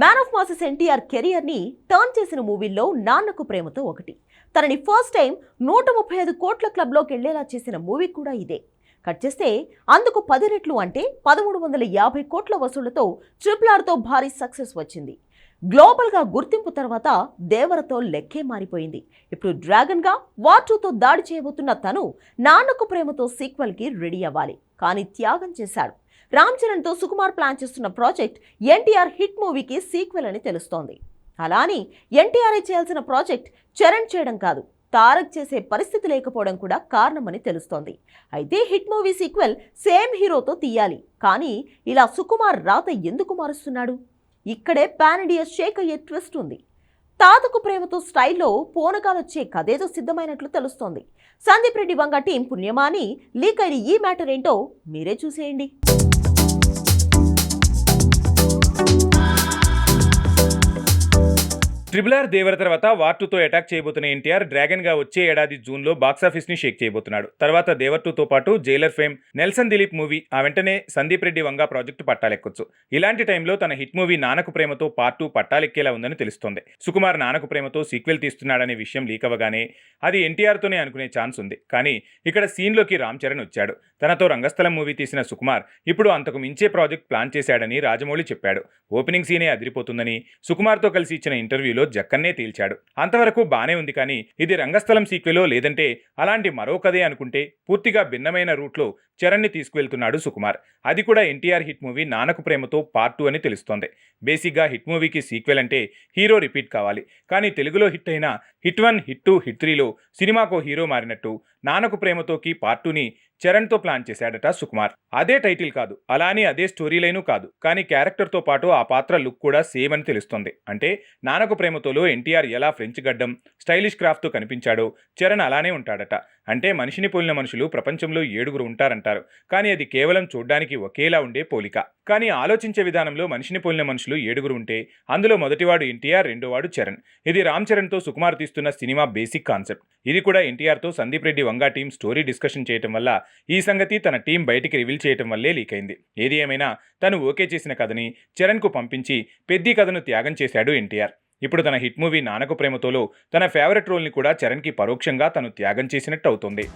Man of masses NTR కెరియర్ని turn చేసిన మూవీల్లో నాన్నకు ప్రేమతో ఒకటి. తనని ఫస్ట్ టైం నూట ముప్పై ఐదు కోట్ల క్లబ్లోకి వెళ్ళేలా చేసిన మూవీ కూడా ఇదే. కట్ చేస్తే అందుకు పది రెట్లు అంటే పదమూడు వందల యాభై కోట్ల వసూళ్ళతో ట్రిపుల్ ఆర్తో భారీ సక్సెస్ వచ్చింది. గ్లోబల్గా గుర్తింపు తర్వాత దేవరతో లెక్కే మారిపోయింది. ఇప్పుడు డ్రాగన్గా వార్ దాడి చేయబోతున్న తను నాన్నకు ప్రేమతో సీక్వెల్కి రెడీ అవ్వాలి. కానీ త్యాగం చేశాడు. రామ్ చరణ్తో సుకుమార్ ప్లాన్ చేస్తున్న ప్రాజెక్ట్ ఎన్టీఆర్ హిట్ మూవీకి సీక్వెల్ అని తెలుస్తోంది. అలా అని ఎన్టీఆర్ఏ చేయాల్సిన ప్రాజెక్ట్ చరణ్ చేయడం కాదు తారక్ చేసే పరిస్థితి లేకపోవడం కూడా కారణమని తెలుస్తోంది. అయితే హిట్ మూవీ సీక్వెల్ సేమ్ హీరోతో తీయాలి కానీ ఇలా సుకుమార్ రాత ఎందుకు మారుస్తున్నాడు? ఇక్కడే పాన్ ఇండియా షేక్ అయ్యే ట్విస్ట్ ఉంది. తాతకు ప్రేమతో స్టైల్లో పోనకాలొచ్చే కథేదో సిద్ధమైనట్లు తెలుస్తోంది. సందీప్ రెడ్డి వంగ టీం పుణ్యమాని లీక్ అయిన ఈ మ్యాటర్ ఏంటో మీరే చూసేయండి. thank you triple R Devara తర్వాత వార్ టూతో అటాక్ చేయబోతున్న ఎన్టీఆర్ డ్రాగన్గా వచ్చే ఏడాది జూన్లో బాక్సాఫీస్ని షేక్ చేయబోతున్నాడు. తర్వాత దేవర్ టూతో పాటు Jailer fame Nelson Dilip movie ఆ వెంటనే సందీప్ రెడ్డి వంగ ప్రాజెక్టు పట్టాలెక్కొచ్చు. ఇలాంటి టైంలో తన హిట్ మూవీ నానకు ప్రేమతో పార్ట్ టూ పట్టాలెక్కేలా ఉందని తెలుస్తోంది. సుకుమార్ నానకు ప్రేమతో సీక్వెల్ తీస్తున్నాడనే విషయం లీక్ అవ్వగానే అది ఎన్టీఆర్ తోనే అనుకునే ఛాన్స్ ఉంది. కానీ ఇక్కడ సీన్లోకి రామ్ చరణ్ వచ్చాడు. తనతో రంగస్థలం మూవీ తీసిన సుకుమార్ ఇప్పుడు అంతకు మించే ప్రాజెక్ట్ ప్లాన్ చేశాడని రాజమౌళి చెప్పాడు. ఓపెనింగ్ సీనే అదిరిపోతుందని సుకుమార్తో కలిసి ఇచ్చిన ఇంటర్వ్యూలో జక్కన్నే తేల్చాడు. అంతవరకు బానే ఉంది కానీ ఇది రంగస్థలం సీక్వెలో లేదంటే అలాంటి మరో కథే అనుకుంటే పూర్తిగా భిన్నమైన రూట్లో చరణ్ని తీసుకువెళ్తున్నాడు సుకుమార్. అది కూడా ఎన్టీఆర్ హిట్ మూవీ నానకు ప్రేమతో పార్ట్ టూ అని తెలుస్తోంది. బేసిక్గా హిట్ మూవీకి సీక్వెల్ అంటే హీరో రిపీట్ కావాలి. కానీ తెలుగులో హిట్ అయిన hit one hit two hit త్రీలో సినిమాకో హీరో మారినట్టు నానకు ప్రేమతోకి పార్ట్ టూని చరణ్తో ప్లాన్ చేశాడట సుకుమార్. అదే టైటిల్ కాదు అలానే అదే స్టోరీ లైను కాదు కానీ క్యారెక్టర్తో పాటు ఆ పాత్ర లుక్ కూడా సేమ్ అని తెలుస్తుంది. అంటే నానకు ప్రేమతోలో ఎన్టీఆర్ ఎలా ఫ్రెంచ్ గడ్డం స్టైలిష్ క్రాఫ్ట్తో కనిపించాడో చరణ్ అలానే ఉంటాడట. అంటే మనిషిని పోలిన మనుషులు ప్రపంచంలో ఏడుగురు ఉంటారంటారు. కానీ అది కేవలం చూడ్డానికి ఒకేలా ఉండే పోలిక. కానీ ఆలోచించే విధానంలో మనిషిని పోలిన మనుషులు ఏడుగురు ఉంటే అందులో మొదటివాడు ఎన్టీఆర్ రెండోవాడు చరణ్. ఇది రామ్ చరణ్తో సుకుమార్ తీస్తున్న సినిమా బేసిక్ కాన్సెప్ట్. ఇది కూడా ఎన్టీఆర్తో Sandeep Reddy Vanga team story discussion చేయటం వల్ల ఈ సంగతి తన టీం బయటికి రివీల్ చేయటం వల్లే లీక్ అయింది. ఏది ఏమైనా తను ఓకే చేసిన కథని చరణ్కు పంపించి పెద్ది కథను త్యాగం చేశాడు ఎన్టీఆర్. ఇప్పుడు తన హిట్ మూవీ నానకు ప్రేమతోలో తన ఫేవరెట్ రోల్ని కూడా చరణ్కి పరోక్షంగా తను త్యాగం చేసినట్టు అవుతుంది.